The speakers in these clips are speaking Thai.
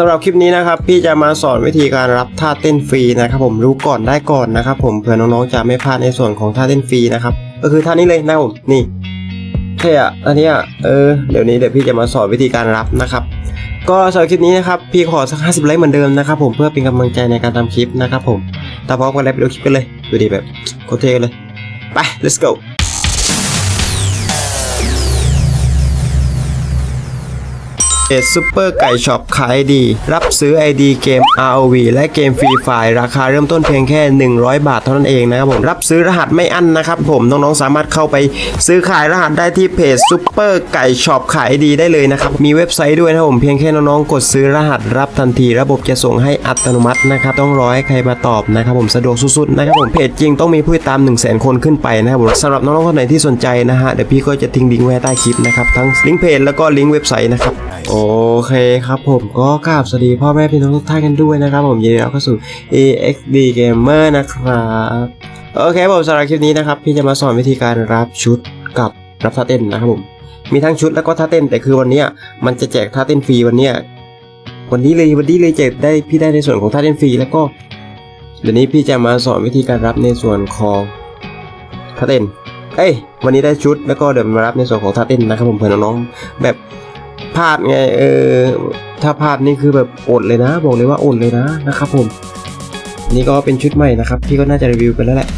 สำหรับคลิปนี้นะครับพี่จะมาสอนวิธีการรับท่าเต้นฟรีนะครับผมรู้ก่อนได้ก่อนนะครับผมเผื่อน้องๆจะไม่พลาดในส่วนของท่าเต้นฟรีนะครับก็คือท่านี้เลยนะผมนี่เท่อะอันนี้เออเดี๋ยวนี้เดี๋ยวพี่จะมาสอนวิธีการรับนะครับ ก็สำหรับคลิปนี้นะครับพี่ขอสัก 50 ไลค์เหมือนเดิมนะครับผมเพื่อเป็นกำลังใจในการทำคลิปนะครับผมถ้าพร้อมกันแล้วไปดูคลิปกันเลยดูดีแบบโคตรเท่เลยไป let's go เพจซุปเปอร์ไก่ช็อปขายดี รับซื้อ ID เกม ROV และเกมฟรีไฟล์ราคาเริ่มต้นเพียงแค่ 100 บาทเท่านั้นเองนะครับผมรับซื้อรหัสไม่อั้นนะครับผมน้องๆสามารถเข้าไปซื้อขายรหัสได้ที่เพจซุปเปอร์ไก่ช็อปขายดีได้เลยนะครับมีเว็บไซต์ด้วยนะครับผมเพียงแค่น้องๆกดซื้อรหัสรับทันที ระบบจะส่งให้อัตโนมัตินะครับต้องรอให้ใครมาตอบนะครับผมสะดวกสุดๆนะครับผมเพจจริงต้องมีผู้ติดตาม 1 0 0 0 0 0 คนขึ้นไปนะครับผมสำหรับน้องๆคนไหนที่สนใจนะฮะเดี๋ยวพี่ก็จะทิ้งลิงก์ไว้ใต้คลิปนะครับทั้งลิงก์เพจแล้วก็ลิงก์เว็บไซต์นะครับโอเคครับผมก็กราบสวัสดีพ่อแม่พี่น้องทุกท่านกันด้วยนะครับ ผมยินดีต้อนรับเข้าสู่ EXD Gamer นะครับโอเคผมสำหรับคลิปนี้นะครับพี่จะมาสอนวิธีการรับชุดกับรับท่าเต้นนะครับผมมีทั้งชุดแล้วก็ท่าเต้นแต่คือวันนี้มันจะแจกท่าเต้นฟรีวันนี้วันนี้เลยวันนี้เลยแจกได้พี่ได้ในส่วนของท่าเต้นฟรีแล้วก็เดี๋ยวนี้พี่จะมาสอนวิธีการรับในส่วนของท่าเต้นเอ้ยวันนี้ได้ชุดแล้วก็เดี๋ยวมารับในส่วนของท่าเต้นนะครับผมเผื่อน้องๆแบบ พลาดไงเออถ้าพลาดนี่คือแบบอดเลยนะ บอกเลยว่าอดเลยนะนะครับผมนี่ก็เป็นชุดใหม่นะครับพี่ก็น่าจะรีวิวไปแล้วแหละ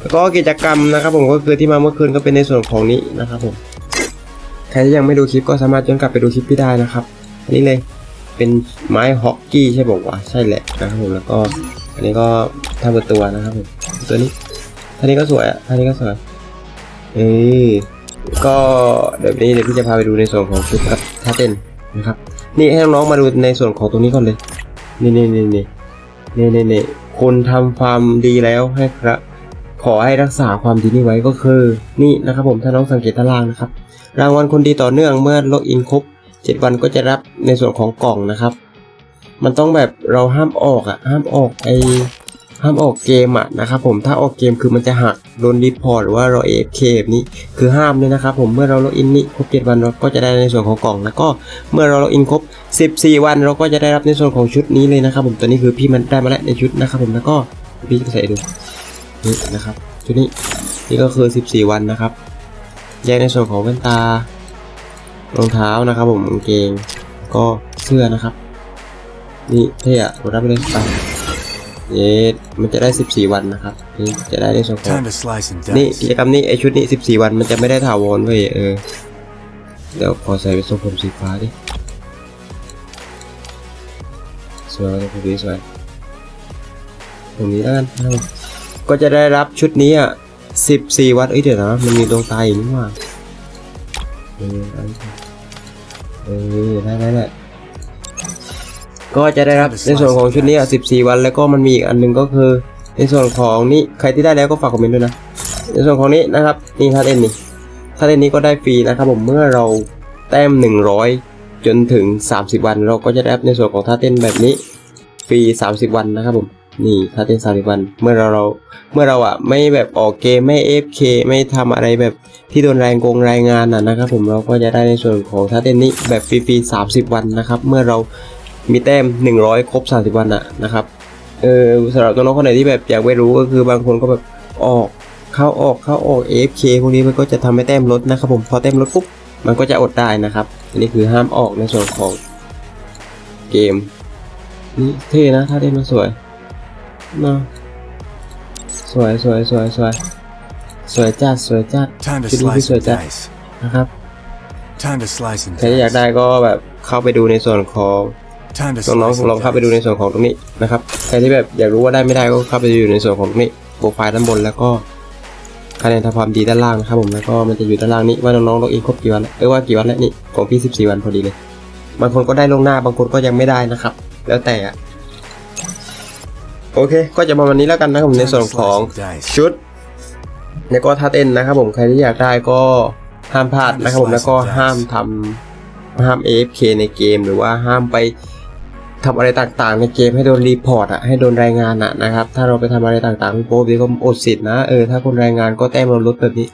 แล้วก็กิจกรรมนะครับผมก็คือที่มาเมื่อคืนก็เป็นในส่วนของนี้นะครับผมใครที่ยังไม่ดูคลิปก็สามารถย้อนกลับไปดูคลิปพี่ได้นะครับอันนี้เลยเป็นไม้ฮอกกี้ใช่บอกว่าใช่แหละนะครับผมแล้วก็อันนี้ก็ทำเป็นตัวนะครับผมตัวนี้ท่านี้ก็สวยอะท่านี้ก็สวยเอ้ ก็เดี๋ยวนี้เดี๋ยวพี่จะพาไปดูในส่วนของชุดครับท่าเต้นนะครับ นี่ให้น้องๆมาดูในส่วนของตรงนี้ก่อนเลย นี่นี่นี่นี่นี่นี่นี่คนทำความดีแล้วให้ครับ ขอให้รักษาความดีนี้ไว้ก็คือ นี่นะครับผมถ้าน้องสังเกตตารางนะครับ รางวัลคนดีต่อเนื่องเมื่อล็อกอินครบ7 วันก็จะรับในส่วนของกล่องนะครับ มันต้องแบบเราห้ามออกอะห้ามออกไอ ห้ามออกเกมอะนะครับผมถ้าออกเกมคือมันจะหักโดนรีพอร์ตหรือว่าเรา AFK แบบนี้คือห้ามเลยนะครับผมเมื่อเราล็อกอินนี่ครบ 7 วันเราก็จะได้ในส่วนของกล่อง แล้วก็เมื่อเราล็อกอินครบ 14 วัน เราก็จะได้รับในส่วนของชุดนี้เลยนะครับผมตัวนี้คือพี่มันได้มาแล้วในชุดนะครับผมแล้วก็พี่จะใส่ดูนี่นะครับชุดนี้นี่ก็คือ 14 วันนะครับแยกในส่วนของแว่นตารองเท้านะครับผมกางเกงก็เสื้อนะครับนี่เท่อะรับไปเลยไป เยสมันจะได้ 14 วันนะครับนี่จะได้ในส่วนของ Time to slice and นี่ dice. กิจกรรมนี้ไอชุดนี้ 14 วันมันจะไม่ได้ถาวรเว้ยเออ เดี๋ยวขอใส่เป็นทรงผมสีฟ้าดิสวยทรงผมสีสวยผมนี้แล้วกันนะครับก็จะได้รับชุดนี้อะ 14 วันเอ้ยเดี๋ยวนะมันมีดวงตาอีกนี่หว่าเอออันนี้เออได้ได้ได้ ก็จะได้รับในส่วนของชุดนี้อะ14 วัน แล้วก็มันมีอีกอันหนึงก็คือ ในส่วนของนี่ใครที่ได้แล้วก็ฝากคอมเมนต์ด้วยนะ ในส่วนของนี้นะครับนี่ท่าเต้นนี่ท่าเต้นนี้ก็ได้ฟรีนะครับผมเมื่อเราแต้ม 100 จนถึง 30 วัน เราก็จะได้รับในส่วนของท่าเต้นแบบนี้ฟรี 30 วันนะครับผมนี่ท่าเต้น30 วัน เมื่อเราเราเมื่อเราอะไม่แบบออกเกมไม่ FK ไม่ทำอะไรแบบที่โดนแรงโกงรายงานน่ะนะครับผมเราก็จะได้ในส่วนของท่าเต้นนี้แบบฟรีๆ30 วันนะครับเมื่อเรา มีแต้ม 100 ครบ 30 วันน่ะนะครับเออสำหรับน้องๆคนไหนที่แบบอยากไปรู้ก็คือบางคนก็แบบออกเข้าออกเข้าออก AFK พวกนี้มันก็จะทำให้แต้มลดนะครับผมพอแต้มลดปุ๊บมันก็จะอดได้นะครับ อันนี้คือห้ามออกในส่วนของเกมนี่เท่นะถ้าได้มาสวยเนาะสวยสวยสวยสวยสวยจัดสวยจัด Time to ชุดนี้ที่ slice สวย and จัด dice. นะครับ Time to slice and ใครที่อยากได้ dice. ก็แบบเข้าไปดูในส่วนของ Time to น้อง slice ๆลอง and เข้าไปดูใน dice. ส่วนของตรงนี้นะครับใครที่แบบอยากรู้ว่าได้ไม่ได้ก็เข้าไปดูในส่วนของตรงนี้โปรไฟล์ด้านบนแล้วก็คะแนนทำความดีด้านล่างนะครับผมแล้วก็มันจะอยู่ด้านล่างนี้ว่าน้องๆล็อกอินครบกี่วันแล้วเออว่ากี่วันแล้วนี่ของพี่ 14 วันพอดีเลยบางคนก็ได้ลวงหน้าบางคนก็ยังไม่ได้นะครับ แล้วแต่อะโอเค ก็จะประมาณนี้แล้วกันนะครับผมใน Time ส่วน to ของ slice and dice. ชุดแล้วก็ท่าเต้นนะครับผมใครที่อยากได้ก็ห้ามพลาดนะครับผมแล้วก็ห้ามทำห้าม AFK ในเกม หรือว่าห้ามไป ทำอะไรต่างๆ ในเกมให้โดนรีพอร์ตอะให้โดนรายงานอะนะครับ ถ้าเราไปทำอะไรต่างๆพี่โป๊พี่ก็อดสิทธิ์นะเออถ้าคนรายงานก็แต้มเราลดแบบนี้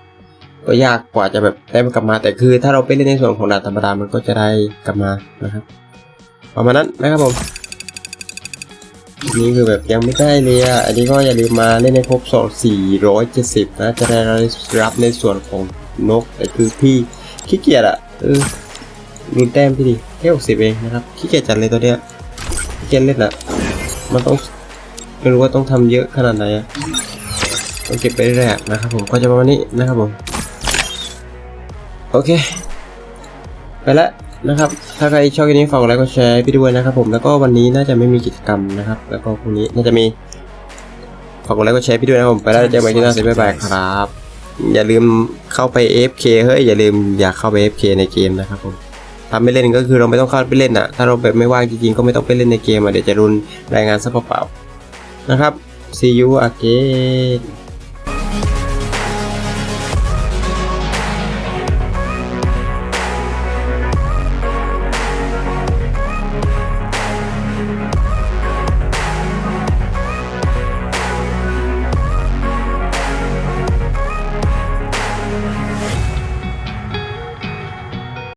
ก็ยากกว่าจะแบบได้มกลับมาแต่คือ ถ้าเราไปเล่นในส่วนของด่านธรรมดามันก็จะได้กลับมานะครับประมาณนั้นนะครับผมนี่คือแบบยังไม่ได้เลยอะอันนี้ก็อย่าลืมมาเล่นในครบสองสี่ร้อยเจ็ดสิบนะจะได้รับในส่วนของนกแต่คือพี่ขี้เกียจอะเออดูแต้มพี่ดิแค่หกสิบเองนะครับขี้เกียจจัดเลยตัวเนี้ย เกียจเล่นอะมันต้องไม่รู้ว่าต้องทำเยอะขนาดไหนอะต้องเก็บไปเรื่อยๆนะครับผมก็จะประมาณนี้นะครับผม โอเค ไปแล้วนะครับ ถ้าใครชอบคลิปนี้ฝากไลค์กดแชร์ให้พี่ด้วยนะครับ ผมแล้วก็วันนี้น่าจะไม่มีกิจกรรมนะครับ แล้วก็พรุ่งนี้น่าจะมีฝากกดไลค์กดแชร์พี่ด้วยนะครับผมไปแล้วเจอกันใหม่ที่หน้าเสร็จบ๊ายบายครับ อย่าลืมเข้าไป AFK เฮ้ยอย่าลืมอยากเข้าไป AFK ในเกมนะครับผม ถ้าไม่เล่นก็คือเราไม่ต้องเข้าไปเล่นอะ ถ้าเราแบบไม่ว่างจริงๆก็ไม่ต้องไปเล่นในเกมอะเดี๋ยวจะรุนรายงานซะเปล่าๆนะครับ see you again